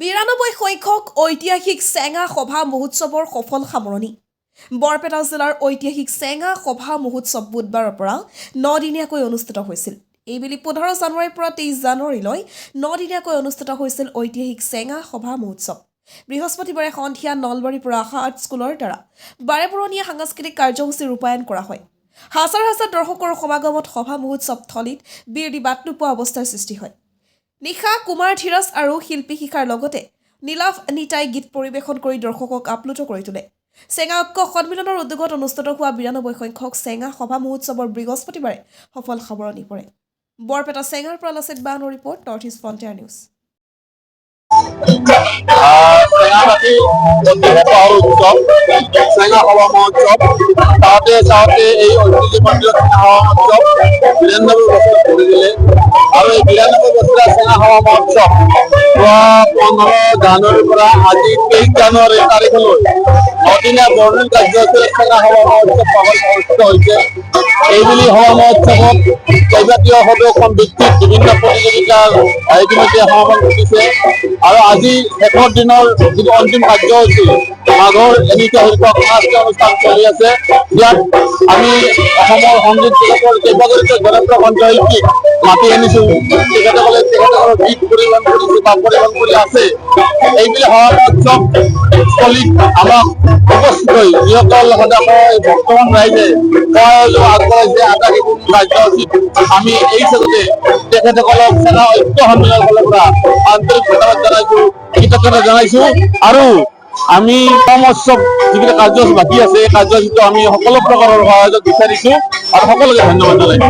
বিৰানব্বৈ সংখ্যক ঐতিহাসিক চেঙা সভা মহোৎসৱৰ সফল সামৰণি। বৰপেটা জিলাৰ ঐতিহাসিক চেঙা সভা মহোৎসৱ বুধবাৰৰ পৰা নদিনীয়াকৈ অনুষ্ঠিত হৈছিল। এইবেলি পোন্ধৰ জানুৱাৰীৰ পৰা তেইছ জানুৱাৰীলৈ নদিনীয়াকৈ অনুষ্ঠিত হৈছিল ঐতিহাসিক চেঙা সভা মহোৎসৱ। বৃহস্পতিবাৰে সন্ধিয়া নলবাৰীৰ পৰা আশা আৰ্ট স্কুলৰ দ্বাৰা বাৰেপুৰণীয়া সাংস্কৃতিক কাৰ্যসূচী ৰূপায়ণ কৰা হয়। হাজাৰ হাজাৰ দৰ্শকৰ সমাগমত সভা মহোৎসৱ থলীত বিৰদি বাট নোপোৱা অৱস্থাৰ সৃষ্টি হয়। নিশা কুমাৰ ধীৰাজ আৰু শিল্পী শিখাৰ লগতে নীলাভ নিতাই গীত পৰিৱেশন কৰি দৰ্শকক আপ্লুত কৰি তোলে। চেঙা ঐক্য সন্মিলনৰ উদ্যোগত অনুষ্ঠিত হোৱা বিৰানব্বৈ সংখ্যক চেঙা সভা মহোৎসৱৰ বৃহস্পতিবাৰে সফল সামৰণি পৰে। বৰপেটা চেঙাৰ পৰা লাচিত বাহনৰ report north east frontier news. এই ঐতিহ্য মন্দিৰত বিৰান্নব্বৈ বছর করে দিলে আর এই বিরানব্বই বছৰীয়া চেঙা হওয়া মহোৎসৱ পোন্ধৰ জানুৱাৰীৰ পৰা আজি তেইছ জানুৱাৰী তাৰিখলৈ নদিনীয়া বৰ্ণিল কাৰ্যসূচীৰে এইবুলি সভা মহোৎসৱত কেইবাটাও সদস্য ভিত্তিত বিভিন্ন প্ৰতিযোগিতাৰ ইতিমধ্যে সমাপন ঘটিছে। আৰু আজি শেষৰ দিনৰ যিটো অন্তিম কাৰ্যসূচী, মাঘৰ এনিকা শিল্প সাংস্কৃতিক অনুষ্ঠান চলি আছে। ইয়াত আমি অসমৰ সংগীত জগতৰ কেইবাগৰাকীও জনপ্ৰিয় কণ্ঠশিল্পীক মাতি আনিছো তেখেতসকলে তেখেতসকলৰ গীত পৰিৱেশন আমি এই সেনা ঐক্য সন্মিলনৰ ফালৰ পৰা আন্তৰিক ধন্যবাদ জনাইছো, কৃতজ্ঞতা জনাইছো। আৰু আমি কৰ্মোৎসৱ যিবিলাক কাৰ্যসূচী বাকী আছে, এই কাৰ্যসূচীটো আমি সকলো প্ৰকাৰৰ সহযোগ বিচাৰিছো। আৰু সকলোকে ধন্যবাদ জনাইছো।